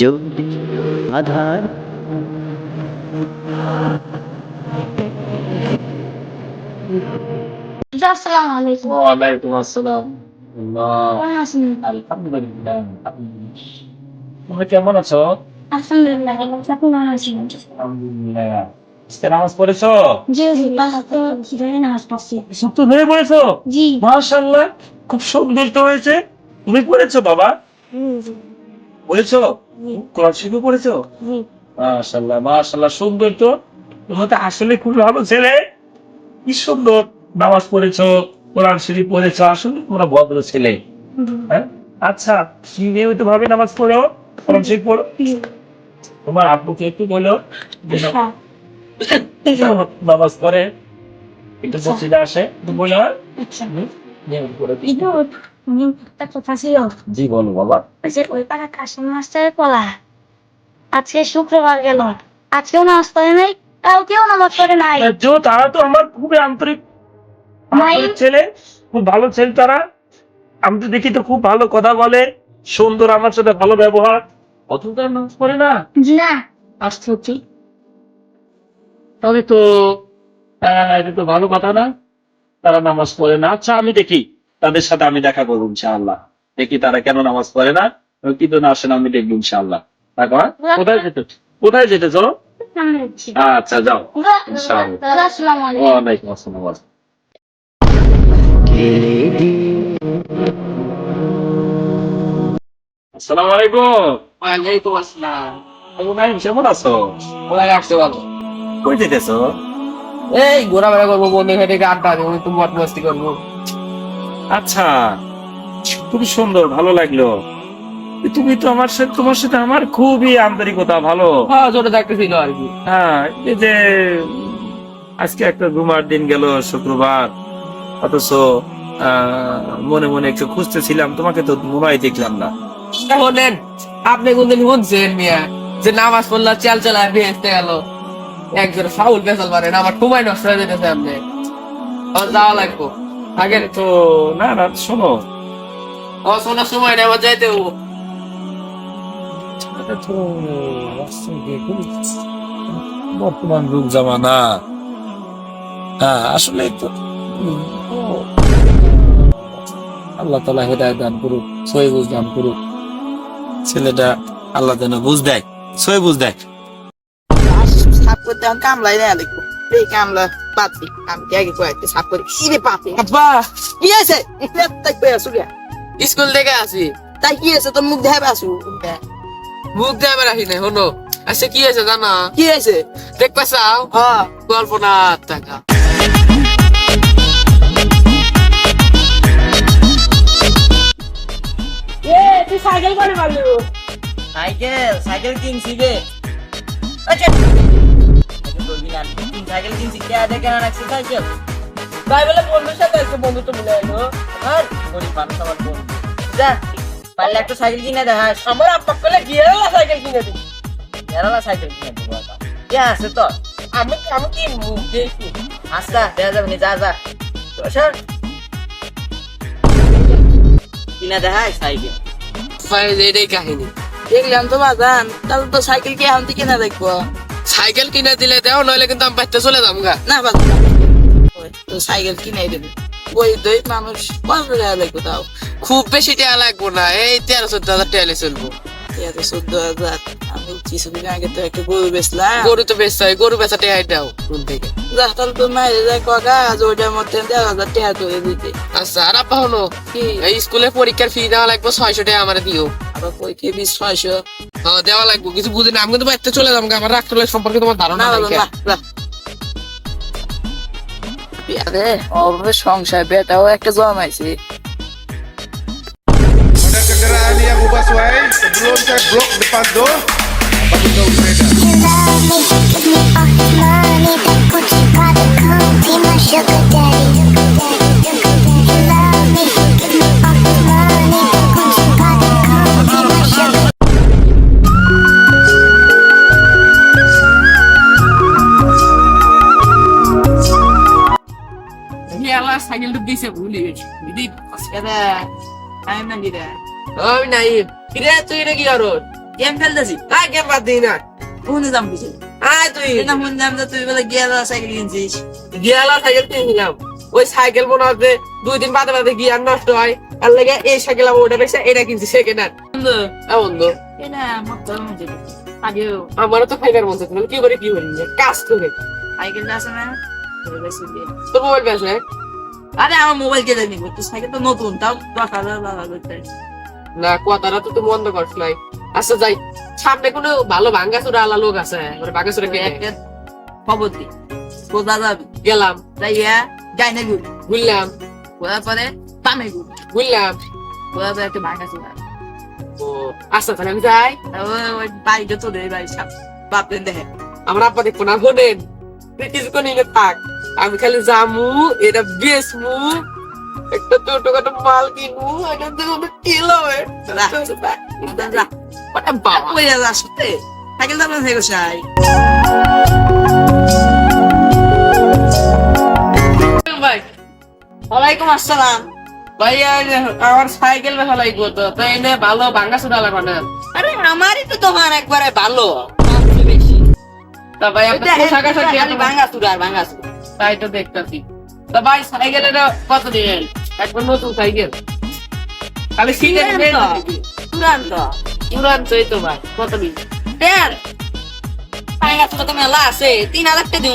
যদি আধার। আসসালামু আলাইকুম। ওয়ালাইকুম আসসালাম। কেমন আলহামদুলিল্লাহ কেমন আছো? আলহামদুলিল্লাহ কেমন আছেন? আলহামদুলিল্লাহ। নামাজ পড়েছো? জি জি নামাজ পড়ছি। সব ধরে পড়েছো? জি। মাশাআল্লাহ খুব সুন্দর তো হয়েছে। তুমি পড়েছো বাবা? হুম, পড়েছো? কোরআন শরীফ পড়েছো? জি। মাশাআল্লাহ মাশাআল্লাহ সুন্দর তো। তুমি তো আসলে খুব ভালো ছেলে। কি সুন্দর নামাজ পড়েছো কোরআন শরীফ পড়েছো আসলে তোমরা ভদ্র ছেলে। হ্যাঁ? আচ্ছা নিয়মিত ভাবে নামাজ পড়ো? কোরআন শরীফ পড়ো? তোমার আব্বুকে একটু বলো। হ্যাঁ। নামাজ পড়ে একটু মসজিদে আসে একটু বলে হয়? আচ্ছা। নিয়মিত করে উনি একটা কথা ছিল জি বলো বাবা। যে ওই পাড়া কাশিম মাস্টারের পলা। আজকে শুক্রবার গেল। আজকেও নামাজ পড়ে নাই কালকেও নামাজ পড়ে নাই। জো তারা তো আমার খুবই আন্তরিক। ছেলে খুব ভালো ছেলে তারা। আমি তো দেখি তো খুব ভালো কথা বলে সুন্দর আমার সাথে ভালো ব্যবহার। অথচ তারা নামাজ পড়ে না? না। আসতে হচ্ছে। তাহলে তো আহ, এটা তো ভালো কথা না। তারা নামাজ পড়ে না। আচ্ছা আমি দেখি। তাদের সাথে আমি দেখা করব ইনশাআল্লাহ। দেখি তারা কেন নামাজ পড়ে না এবং কি জন্য আসে না আমি দেখব ইনশাআল্লাহ। কোথায় যেতে কোথায় যেতে চলো? আচ্ছা যাও। আসসালামু আলাইকুম। ওয়ালাইকুম আসসালাম। আসসালামু আলাইকুম। ওয়ালাইকুম আসসালাম। আবু নাইম কেমন আছো? ওরা রাখতে ভালো কই যেতেছো? এই ঘোরাফেরা করব বন্ধু সাথে আড্ডা দেবো একটু মত মস্তি করব। আচ্ছা খুব সুন্দর ভালো লাগল। তুমি তো আমার সাথে তোমার সাথে আমার খুবই আন্তরিকতা ভালো। হ্যাঁ থাকতেছিল আর কি। হ্যাঁ এই যে আজকে একটা ঘুমার দিন গেল শুক্রবার অথচ মনে মনে একটু খুঁজতেছিলাম তোমাকে তো মনে দেখলাম না। শোনেন আপনি কোনদিন শুনছেন মিয়া? যে নামাজ পড়লা চাল চালায় ভেসতে গেল। একজন ফাউল পেছাল পারেন আমার সময় নষ্ট হয়ে যেতেছে আপনি। যাওয়া লাগবো। আগে তো না না শোনো। আমার শোনার সময় নেই আমার যাইতে হব। বর্তমান যুগ জামানা। হ্যাঁ আসলে তো ও, আল্লাহ তালা হেদায় দান করুক সই বুঝ দান করুক। ছেলেটা আল্লাহ যেন বুঝ দেয় সই বুঝ দেয়। সাপ করতে আমি কামলাই না দেখো এই কামলা। পাতি আমি আগে কয়েকটা সাপ করি? ইরে পাতি আব্বা! কি আছে তাই কই আসু স্কুল থেকে আসি। তাই কি আছে তোর মুখ দেখাবে আসু মুখ দেবে রাখি নাই হলো আচ্ছা কি আছে জানা? কি আছে দেখ পাইছাও হ্যাঁ। কল্পনা টাকা। তুই সাইকেল করে পারলি সাইকেল সাইকেল কিনছি রে আচ্ছা। সাইকেল কিনছি কে আদে কেন রাখছি সাইকেল? তাই বলে বন্ধুর সাথে আছে বন্ধু তো এলো আর গরিব মানুষ আমার বন্ধু। যা পারলে একটা সাইকেল কিনে দেখাস আমার আব্বা কলে গিয়ে সাইকেল কিনে দিই এরালা সাইকেল কিনে দেবো কে আছে তো। আমি আমি কি দেখি? আস্তা দেয়া যাবে যা যা। সর। কিনে দেখায় সাইকেল। এটাই কাহিনী। দেখলাম তো বাজান। তাহলে তো সাইকেল কি এখন থেকে না দেখব? সাইকেল কিনে দিলে দেও নইলে কিন্তু আমি বাইতে চলে যাব গা। না তো সাইকেল কিনে দেবে। ওই দই মানুষ কত টাকা লাগবে তাও। খুব বেশি টাকা লাগবো না এই তেরো চোদ্দ হাজার টাকা চলবো। এত চোদ্দ হাজার আমি কিছুদিন আগে তো একটা গরু বেচলাম। গরু তো বেচতে হয় গরু বেচা টাকা দাও কোন থেকে। যা তাহলে তো মাইরে যায় ককা আজ ওইটার মধ্যে দেড় হাজার টাকা করে দিতে আচ্ছা আর আপা হলো এই স্কুলে পরীক্ষার ফি দেওয়া লাগবে ছয়শো টাকা আমার দিও। আবার পরীক্ষা বিশ ছয়শো? দেওয়া লাগবে। কিছু বুঝি না আমি কিন্তু বাইতে চলে যাব আমার রাখতে সম্পর্কে তোমার ধারণা আরে সংসার বেটাও একটা জমাইছে Pada kenderaan yang ubah suai sebelum saya blok depan tu bagi tahu sepeda. আল্লাহ দিদি এটা আমি না দিদা আমি নাই কিরে তুই এটা কি করো? গেম খেলতেছি আয় গেম বাদ দিই না। কোন দাম বুঝে? আয় তুই। এটা শুনলাম যে তুই বলে গিয়ার সাইকেল কিনছিস? গিয়ালা সাইকেল কিনেছিলাম। ওই সাইকেল মনে হচ্ছে দুই দিন বাদে বাদে গিয়ার নষ্ট হয়। আর লেগে এই সাইকেল আমার ওটা বেশি এটা কিনছি সেকেন্ড হ্যান্ড বন্ধু হ্যাঁ বন্ধু। এটা আমার আমারও তো খাইবার মন চাচ্ছে কি করে কি হলি কাজ করে সাইকেলটা আছে না? তোর মোবাইল বেচলে আরে আমার মোবাইল কেটে নিব তুই সাইকেল তো নতুন তাও দশ হাজার না কথাটা তো তুই বন্ধ করছ নাই। আচ্ছা যাই। সামনে কোনো ভালো ভাঙ্গাচুরা আলা লোক আছে? মানে ভাঙ্গাচুরা তুই একটা খবর দি কোথা যাবি? গেলাম। যাইয়া যাই না গুড় বুঝলাম কোথার পরে? পামে গুড় বুঝলাম কোথার পরে একটা ভাঙা চুলা ও আচ্ছা তাহলে আমি যাই। ওই বাড়িটা তো দেয় বাড়ি সাপ বাপরে দেখে আমার আব্বা দেখব না শোনেন তুই কিছুক্ষণ নিয়ে থাক। আমি খালি জামু এটা বেচমু একটা ছোটখাটো মাল কিনবো এখান থেকে অনেক তেল হবে। বাবা। কই সাইকেল দাম থেকে ভাই। ওয়ালাইকুম আসসালাম। ভাইয়া এই যে আমার সাইকেল বেচা লাগবে তো তাই এনে ভালো ভাঙ্গা চুরা লাগবে না। আরে আমারই তো দোকান একবারে ভালো। বেশি। তা ভাই আপনার পোশাক আশাক কি খালি এত- ভাঙা চুরা ভাঙা চুরা তাই তো দেখতেছি। তা ভাই সাইকেল এটা কত দিন একবার নতুন সাইকেল। খালি সিটের কিনেন তো? চুরান তো ভাই কত দিন তো মেলা আছে তিন হাজার টাকা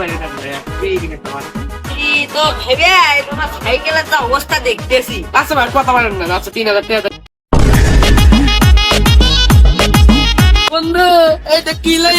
banyak kan ya. Ini kan teman. এই তো ভেবে তোমার সাইকেলের তো অবস্থা দেখতেছি। mana না। আচ্ছা তিন হাজার টাকা বন্ধু এটা কি লাই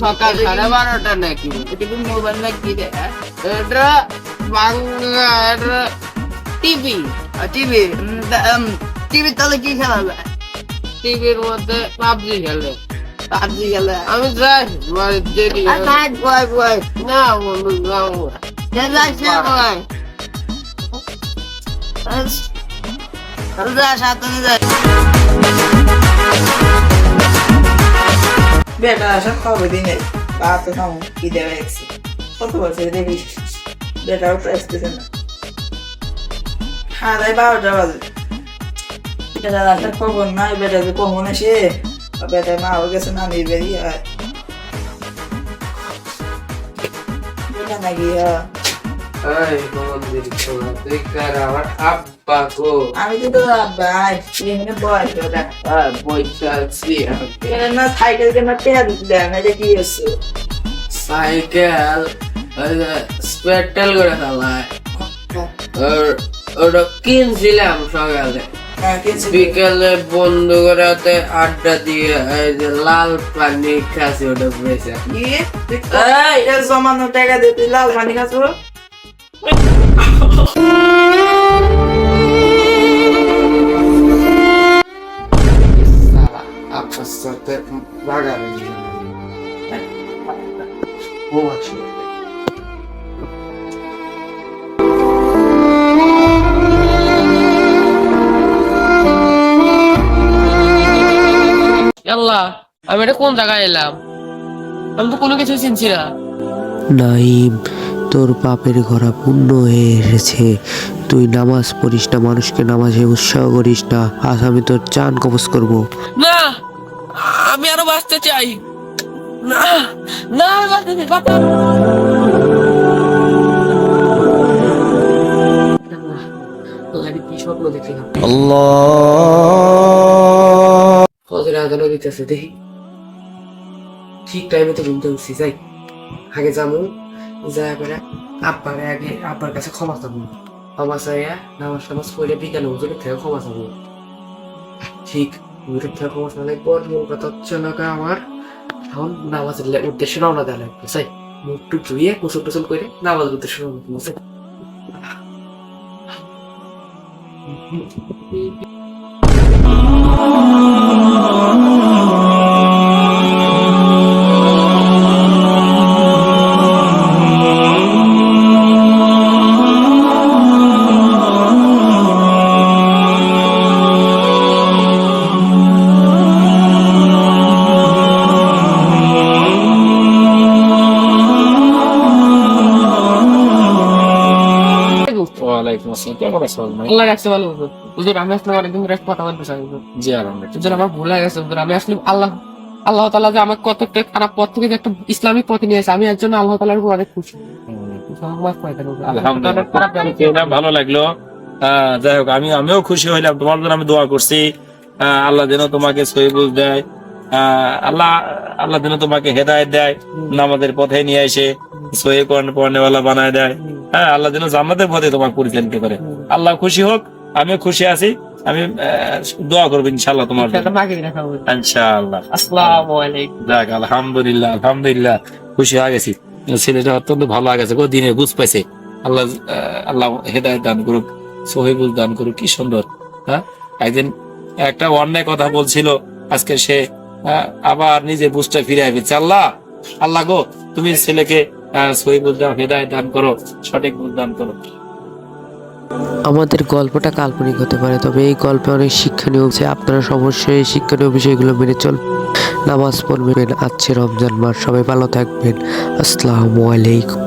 সকাল সাড়ে বারোটা নাকি? এটা কি মোবাইল না কি রে? এটা বাংলা টিভি টিভি টিভি তাহলে কি খেলা টিভির মধ্যে পাবজি খেলে। পাবজি খেলা? আমি যাই দেরি না বন্ধু যাব খেলা সে বেটা সব খাব দিনে বাপ তো খাব কি দেবে একসি কত বলছে দেখি বেটাও তো আসতেছে না তাই বারোটা বাজে বেটা রাস্তার খবর নাই বেটা যে কখন এসে বেটা মা হয়ে গেছে না নিয়ে বেরিয়ে হয় বেটা নাকি এই তুই কার? আমার আব্বা গো। আমি তো তো ভাই এখানে বয়স ওটা আর বইটা আছি এখানে না সাইকেল কেন টেয়া দিতে দেয়? না এটা কি হচ্ছে সাইকেল স্পেটাল করে চালায় আর ওটা কিনছিলাম সকালে। বিকেলে বন্ধু করাতে আড্ডা দিয়ে এই যে লাল পানি খাসি ওটা পেয়েছে জমানো টাকা দিয়ে তুই লাল পানি খাচ্ছ? আল্লাহ আমি এটা কোন জায়গায় এলাম? আমি তো কোনো কিছু চিনছি না। নাইম তোর পাপের ঘোড়া পূর্ণ হয়ে এসেছে। তুই নামাজ পড়িস না মানুষকে নামাজে উৎসাহ করিস না। আজ আমি তোর চান কবজ করব। না আমি আরও বাঁচতে চাই। না না বাঁচতে চাই ফজর আদানো দিতেছে দেখি। ঠিক টাইমে তো ঘুমতে উঠছি যাই। আগে যাব। যাই পরে আব্বারে আগে আব্বার কাছে ক্ষমা চাবো। ক্ষমা চাইয়া নামাজ টামাজ পড়ে বিকালে হুজুরের থেকে ক্ষমা চাবো। ঠিক, হুজুরের থেকে ক্ষমা চাইলে পর মূল কথা হচ্ছে আমার। এখন নামাজের লে- উদ্দেশ্যে রওনা দেওয়া লাগবে, চাই। মুখ টুক ধুয়ে গোসল টোসল করে নামাজের উদ্দেশ্যে রওনা দেবো, চাই। আল্লাহ রাখছে ভালো হুজুর হুজুর আমি আসলে অনেকদিন ধরে কথা বলতে চাই জি আলহামদুলিল্লাহ। হুজুর আমার ভুল হয়ে গেছে হুজুর। আমি আসলে আল্লাহ আল্লাহ তাআলা যে আমার কত খারাপ পথ থেকে একটা ইসলামিক পথে নিয়ে এসে আমি এর জন্য আল্লাহ তাআলার উপর অনেক খুশি। আমাকে মাফ করে দেন হুজুর। আলহামদুলিল্লাহ। অনেক খারাপ ব্যবহার এটা ভালো লাগল। যাই হোক আমি আমিও খুশি হইলাম। তোমার জন্য আমি দোয়া করছি। আল্লাহ যেন তোমাকে সহিবুল দেয়। আহ, আল্লাহ আল্লাহ যেন তোমাকে হেদায়েত দেয়। নামাজের পথে নিয়ে এসে সহি পড়নেওয়ালা বানায় দেয়। হ্যাঁ আল্লাহ যেন জান্নাতের পথে তোমাকে পরিচালিত করে আল্লাহ খুশি হোক আমিও খুশি আছি আমি দোয়া করব ইনশাল্লাহ তোমার ইনশাআল্লাহ। আসসালামু আলাইকুম। যাক আলহামদুলিল্লাহ আলহামদুলিল্লাহ খুশি হয়ে গেছি। ছেলেটা অত্যন্ত ভালো হয়ে গেছে গো দিনে বুঝ পাইছে। আল্লাহ আল্লাহ হেদায়ত দান করুক সহিবুল দান করুক কি সুন্দর হ্যাঁ? একদিন একটা অন্যায় কথা বলছিল আজকে সে আবার নিজে বুঝটা ফিরে আসবে আল্লাহ আল্লাহ গো তুমি ছেলেকে আহ, বুঝলাম দাও দান করো সঠিক বুঝ দান করো। আমাদের গল্পটা কাল্পনিক হতে পারে তবে এই গল্পে অনেক শিক্ষণীয় আছে। আপনারা অবশ্যই শিক্ষণীয় বিষয়গুলো মেনে চল নামাজ পড়বেন আজকে রমজান মাস সবাই ভালো থাকবেন। আসসালামু আলাইকুম।